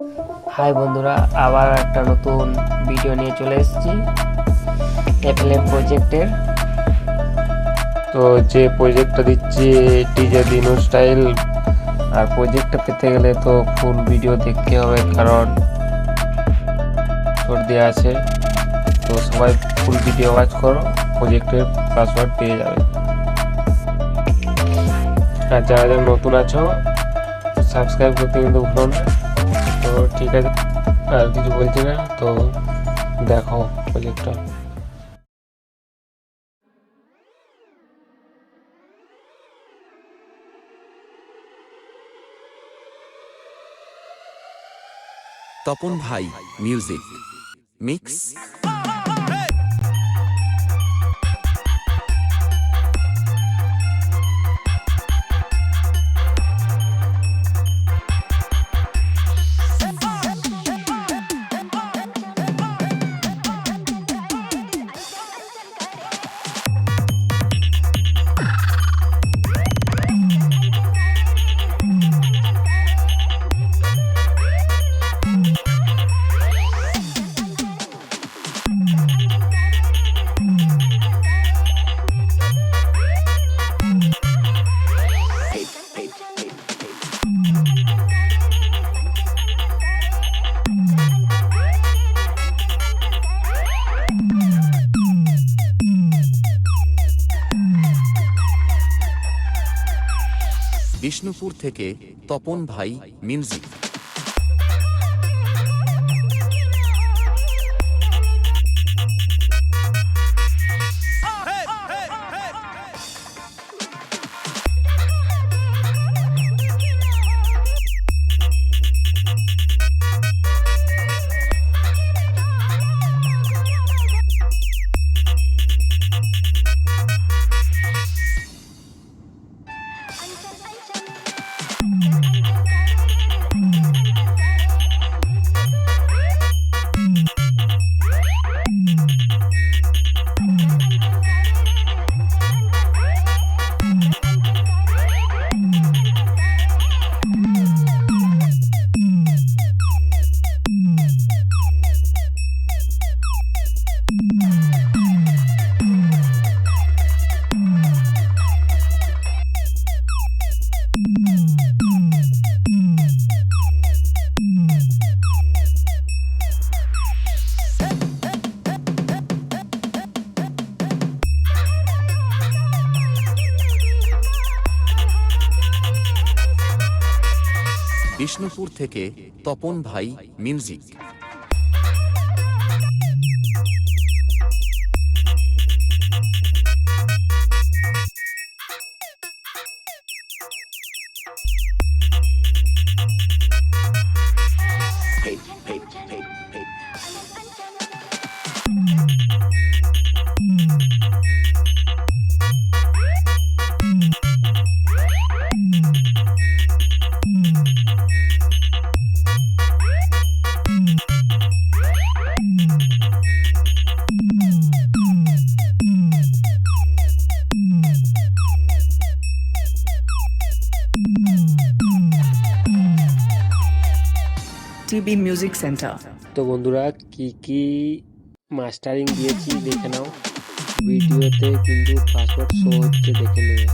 High বন্ধুরা, আবার একটা নতুন ভিডিও নিয়ে চলে এসেছি এফএলএম প্রজেক্টের তো যে প্রজেক্টটা দিচ্ছি ডিজে দিনু স্টাইল আর প্রজেক্টটা পেতে গেলে তো ফুল ভিডিও দেখতে হবে, কারণ দেওয়া আছে। তো সবাই ফুল ভিডিও ওয়াচ করো প্রজেক্টের পাসওয়ার্ড পেয়ে যাবে। আর যারা যারা নতুন আছো সাবস্ক্রাইব করতে কিন্তু ভুলো না। তো ঠিক আছে। আর কিছু বলছি না তো দেখো প্রজেক্টটা তপন ভাই মিউজিক মিক্স বিষ্ণুপুর থেকে তপন ভাই মিউজিক うん。বিষ্ণুপুর থেকে তপন ভাই মিউজিক। TB music centre. তো বন্ধুরা, কি কি মাস্টারিং দিয়েছি দেখে নাও। ভিডিওতে কিন্তু পাসওয়ার্ড শো হচ্ছে দেখে নেবে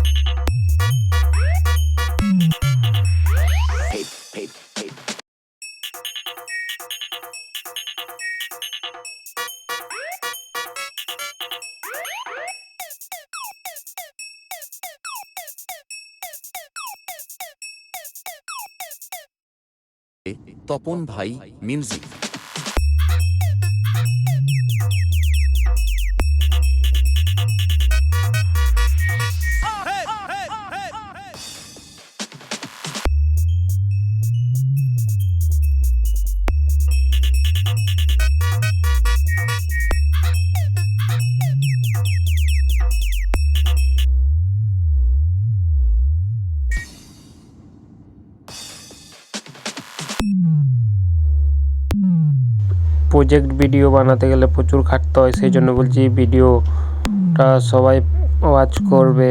তপন ভাই মিউজিক প্রজেক্ট ভিডিও বানাতে গেলে প্রচুর খাটতে হয়, সেই জন্য বলছি ভিডিওটা সবাই ওয়াচ করবে।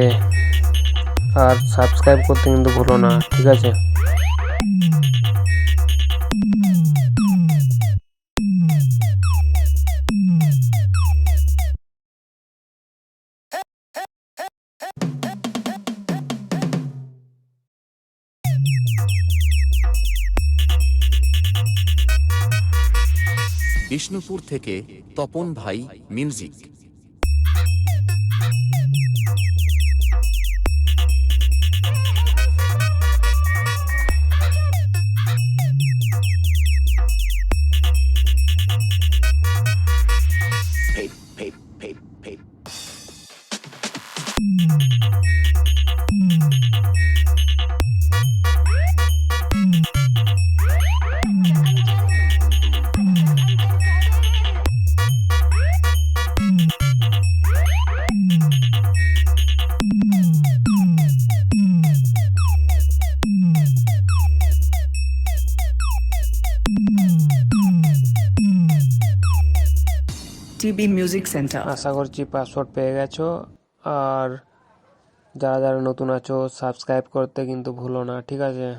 আর সাবস্ক্রাইব করতে কিন্তু ভুলো না, ঠিক আছে? বিষ্ণুপুর থেকে তপন ভাই মিউজিক। TB music centre. আশা করছি পাসওয়ার্ড পেয়ে গেছো। আর যারা যারা নতুন আছো সাবস্ক্রাইব করতে কিন্তু ভুলো না, ঠিক আছে?